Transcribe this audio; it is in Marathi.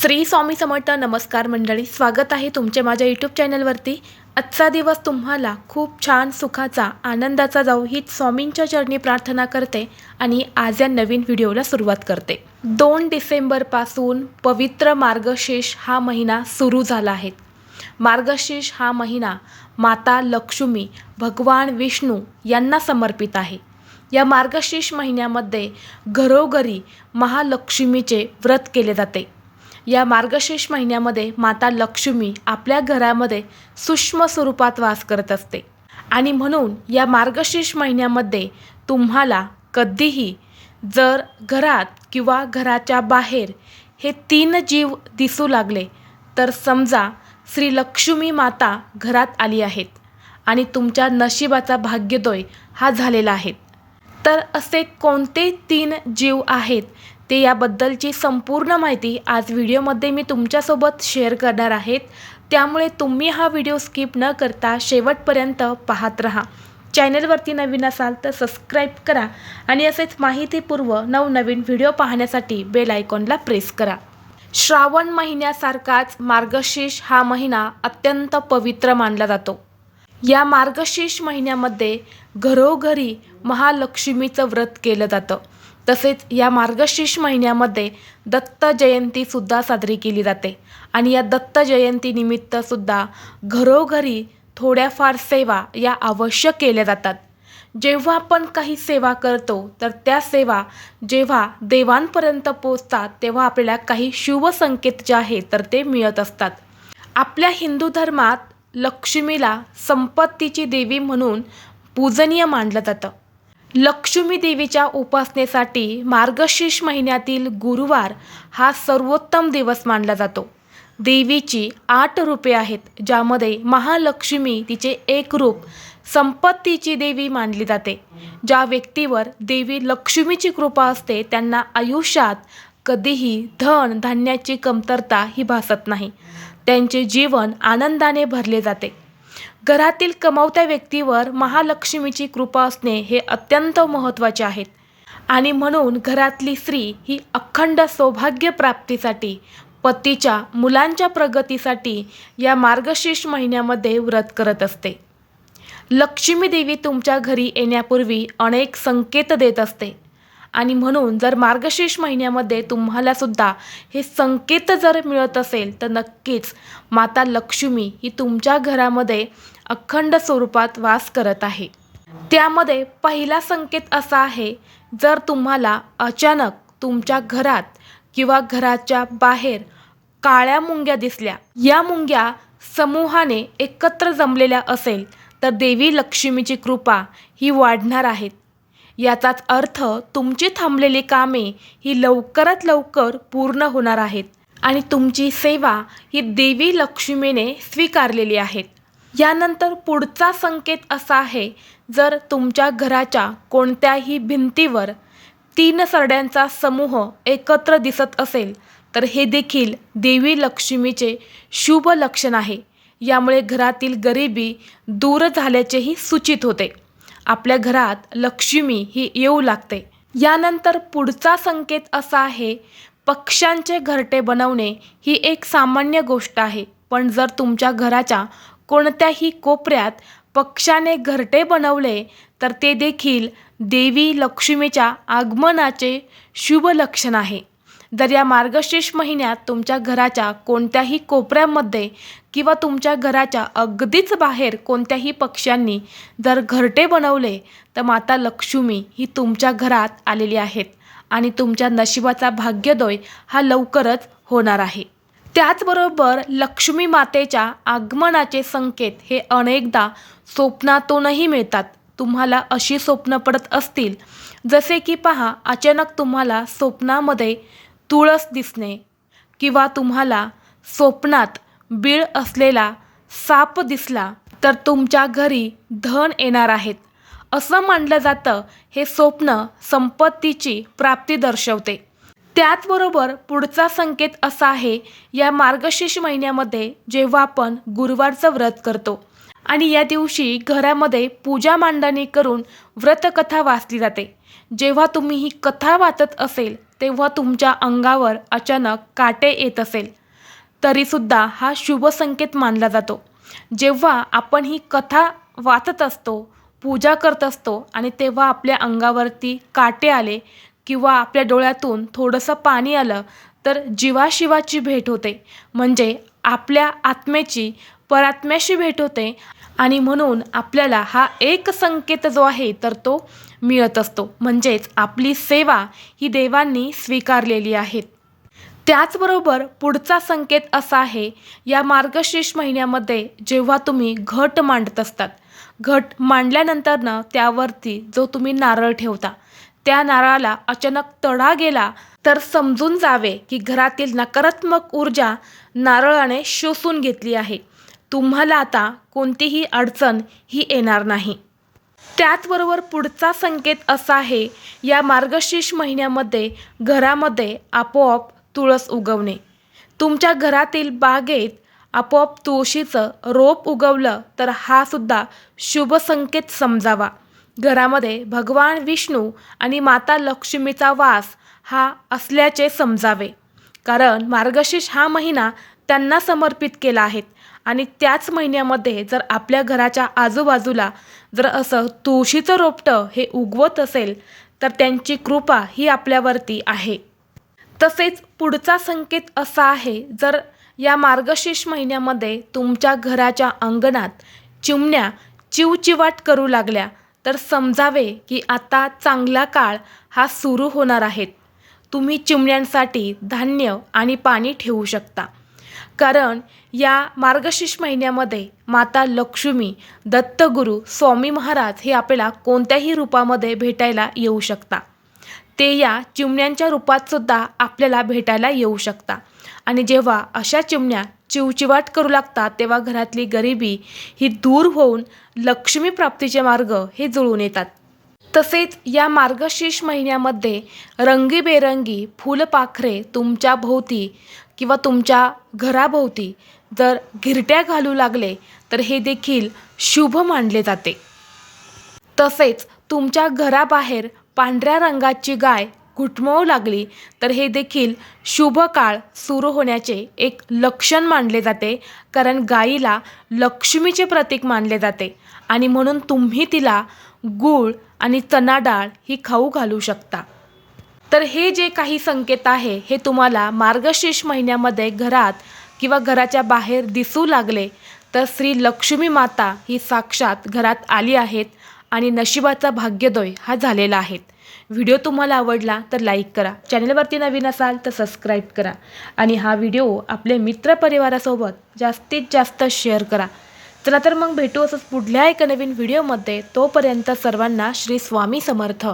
श्री स्वामी समर्थ नमस्कार मंडळी स्वागत आहे तुमचे माझ्या यूट्यूब चॅनलवरती आजचा दिवस तुम्हाला खूप छान सुखाचा आनंदाचा जाऊ हीच स्वामींच्या चरणी प्रार्थना करते आणि आज या नवीन व्हिडिओला सुरुवात करते. दोन डिसेंबरपासून पवित्र मार्गशीर्ष हा महिना सुरू झाला आहे. मार्गशीर्ष हा महिना माता लक्ष्मी भगवान विष्णू यांना समर्पित आहे. या मार्गशीर्ष महिन्यामध्ये घरोघरी महालक्ष्मीचे व्रत केले जाते. या मार्गशीर्ष महिन्यामध्ये माता लक्ष्मी आपल्या घरामध्ये सूक्ष्म स्वरूपात वास करत असते. आणि म्हणून या मार्गशीर्ष महिन्यामध्ये तुम्हाला कधीही जर घरात किंवा घराच्या बाहेर हे तीन जीव दिसू लागले तर समजा श्री लक्ष्मी माता घरात आली आहेत आणि तुमच्या नशिबाचा भाग्योदय हा झालेला आहे. तर असे कोणते तीन जीव आहेत ते याबद्दलची संपूर्ण माहिती आज व्हिडिओमध्ये मी तुमच्यासोबत शेअर करणार आहेत. त्यामुळे तुम्ही हा व्हिडिओ स्किप न करता शेवटपर्यंत पाहत राहा. चॅनलवरती नवीन असाल तर सबस्क्राईब करा आणि असेच माहितीपूर्व नवनवीन व्हिडिओ पाहण्यासाठी बेल आयकॉनला प्रेस करा. श्रावण महिन्यासारखाच मार्गशीर्ष हा महिना अत्यंत पवित्र मानला जातो. या मार्गशीर्ष महिन्यामध्ये घरोघरी महालक्ष्मीचं व्रत केलं जातं. तसेच या मार्गशीर्ष महिन्यामध्ये दत्त जयंतीसुद्धा साजरी केली जाते. आणि या दत्त जयंतीनिमित्तसुद्धा घरोघरी थोड्याफार सेवा या आवश्यक केल्या जातात. जेव्हा आपण काही सेवा करतो तर त्या सेवा जेव्हा देवांपर्यंत पोचतात तेव्हा आपल्याला काही शुभ संकेत जे आहे तर ते मिळत असतात. आपल्या हिंदू धर्मात लक्ष्मीला संपत्तीची देवी म्हणून पूजनीय मानलं जातं. लक्ष्मी देवीच्या उपासनेसाठी मार्गशीर्ष महिन्यातील गुरुवार हा सर्वोत्तम दिवस मानला जातो. देवीची आठ रूपे आहेत ज्यामध्ये महालक्ष्मी तिचे एक रूप संपत्तीची देवी मानली जाते. ज्या व्यक्तीवर देवी लक्ष्मीची कृपा असते त्यांना आयुष्यात कधीही धन धान्याची कमतरता ही भासत नाही. त्यांचे जीवन आनंदाने भरले जाते. घरातील कमावत्या व्यक्तीवर महालक्ष्मीची कृपा असणे हे अत्यंत महत्त्वाचे आहेत आणि म्हणून घरातली स्त्री ही अखंड सौभाग्य प्राप्तीसाठी पतीच्या मुलांच्या प्रगतीसाठी या मार्गशीर्ष महिन्यामध्ये व्रत करत असते. लक्ष्मी देवी तुमच्या घरी येण्यापूर्वी अनेक संकेत देत असते. आणि म्हणून जर मार्गशीर्ष महिन्यामध्ये तुम्हालासुद्धा हे संकेत जर मिळत असेल तर नक्कीच माता लक्ष्मी ही तुमच्या घरामध्ये अखंड स्वरूपात वास करत आहे. त्यामध्ये पहिला संकेत असा आहे जर तुम्हाला अचानक तुमच्या घरात किंवा घराच्या बाहेर काळ्या मुंग्या दिसल्या. या मुंग्या समूहाने एकत्र जमलेल्या असेल तर देवी लक्ष्मीची कृपा ही वाढणार आहेत याचाच अर्थ तुमची थांबलेली कामे ही लवकरात लवकर पूर्ण होणार आहेत आणि तुमची सेवा ही देवी लक्ष्मीने स्वीकारलेली आहेत. यानंतर पुढचा संकेत असा आहे जर तुमच्या घराच्या कोणत्याही भिंतीवर तीन सरड्यांचा समूह एकत्र दिसत असेल तर हे देखील देवी लक्ष्मीचे शुभ लक्षण आहे. यामुळे घरातील गरिबी दूर झाल्याचेही सूचित होते. आपल्या घरात लक्ष्मी ही येऊ लागते. यानंतर पुढचा संकेत असा आहे पक्ष्यांचे घरटे बनवणे ही एक सामान्य गोष्ट आहे. पण जर तुमच्या घराच्या कोणत्याही कोपऱ्यात पक्षाने घरटे बनवले तर ते देखील देवी लक्ष्मीच्या आगमनाचे शुभ लक्षण आहे. जर या मार्गशीर्ष महिन्यात तुमच्या घराच्या कोणत्याही कोपऱ्यामध्ये किंवा तुमच्या घराच्या अगदीच बाहेर कोणत्याही पक्ष्यांनी जर घरटे बनवले तर माता लक्ष्मी ही तुमच्या घरात आलेली आहेत आणि तुमच्या नशिबाचा भाग्यदोय हा लवकरच होणार आहे. त्याचबरोबर लक्ष्मी मातेच्या आगमनाचे संकेत हे अनेकदा स्वप्नातूनही मिळतात. तुम्हाला अशी स्वप्न पडत असतील. जसे की पहा अचानक तुम्हाला स्वप्नामध्ये तुळस दिसणे किंवा तुम्हाला स्वप्नात बीळ असलेला साप दिसला तर तुमच्या घरी धन येणार आहेत. असं मानलं जातं हे स्वप्न संपत्तीची प्राप्ती दर्शवते. त्याचबरोबर पुढचा संकेत असा आहे या मार्गशीर्ष महिन्यामध्ये जेव्हा आपण गुरुवारचं व्रत करतो आणि या दिवशी घरामध्ये पूजा मांडणी करून व्रतकथा वाचली जाते. जेव्हा तुम्ही ही कथा वाचत असेल तेव्हा तुमच्या अंगावर अचानक काटे येत असेल. तरीसुद्धा हा शुभ संकेत मानला जातो. जेव्हा आपण ही कथा वाचत असतो पूजा करत असतो आणि तेव्हा आपल्या अंगावरती काटे आले किंवा आपल्या डोळ्यातून थोडंसं पाणी आलं तर जीवाशिवाची भेट होते. म्हणजे आपल्या आत्म्याची परात्म्याशी भेट होते आणि म्हणून आपल्याला हा एक संकेत जो आहे तर तो मिळत असतो. म्हणजेच आपली सेवा ही देवांनी स्वीकारलेली आहे. त्याचबरोबर पुढचा संकेत असा आहे या मार्गशीर्ष महिन्यामध्ये जेव्हा तुम्ही घट मांडत असतात. घट मांडल्यानंतरनं त्यावरती जो तुम्ही नारळ ठेवता त्या नारळाला अचानक तडा गेला तर समजून जावे की घरातील नकारात्मक ऊर्जा नारळाने शोषून घेतली आहे. तुम्हाला आता कोणतीही अडचण ही येणार नाही. त्याचबरोबर पुढचा संकेत असा आहे या मार्गशीर्ष महिन्यामध्ये घरामध्ये आपोआप तुळस उगवणे. तुमच्या घरातील बागेत आपोआप तुळशीचं रोप उगवलं तर हा सुद्धा शुभ संकेत समजावा. घरामध्ये भगवान विष्णू आणि माता लक्ष्मीचा वास हा असल्याचे समजावे. कारण मार्गशीर्ष हा महिना त्यांना समर्पित केला आहे. आणि त्याच महिन्यामध्ये जर आपल्या घराच्या आजूबाजूला जर असं तुळशीचं रोपटं हे उगवत असेल तर त्यांची कृपा ही आपल्यावरती आहे. तसेच पुढचा संकेत असा आहे जर या मार्गशीर्ष महिन्यामध्ये तुमच्या घराच्या अंगणात चिमण्या चिवचिवाट करू लागल्या तर समजावे की आता चांगला काळ हा सुरू होणार आहेत तुम्ही चिमण्यांसाठी धान्य आणि पाणी ठेवू शकता. कारण या मार्गशीर्ष महिन्यामध्ये माता लक्ष्मी दत्तगुरू स्वामी महाराज हे आपल्याला कोणत्याही रूपामध्ये भेटायला येऊ शकता. ते या चिमण्यांच्या रूपात सुद्धा आपल्याला भेटायला येऊ शकता. आणि जेव्हा अशा चिमण्या चिवचिवाट करू लागतात तेव्हा घरातली गरिबी ही दूर होऊन लक्ष्मी प्राप्तीचे मार्ग हे जुळून येतात. तसेच या मार्गशीर्ष महिन्यामध्ये रंगीबेरंगी फुलपाखरे तुमच्या भोवती किंवा तुमच्या घराभोवती जर घिरट्या घालू लागले तर हे देखील शुभ मानले जाते. तसेच तुमच्या घराबाहेर पांढऱ्या रंगाची गाय घुटमळू लागली तर हे देखील शुभ काळ सुरू होण्याचे एक लक्षण मानले जाते कारण गायीला लक्ष्मीचे प्रतीक मानले जाते आणि म्हणून तुम्ही तिला गूळ आणि चना डाळ ही खाऊ घालू शकता. तर हे जे काही संकेत आहे हे तुम्हाला मार्गशीर्ष महिन्यामध्ये घरात किंवा घराच्या बाहेर दिसू लागले तर श्री लक्ष्मी माता ही साक्षात घरात आली आहेत आणि नशिबाचा भाग्यदोय हा झालेला आहे. व्हिडिओ तुम्हाला आवडला तर लाईक करा चॅनलवरती नवीन असाल तर सबस्क्राईब करा आणि हा व्हिडिओ आपल्या मित्रपरिवारासोबत जास्तीत जास्त शेअर करा. चला तर मग भेटू असंच पुढल्या एका नवीन व्हिडिओमध्ये. तोपर्यंत सर्वांना श्री स्वामी समर्थ.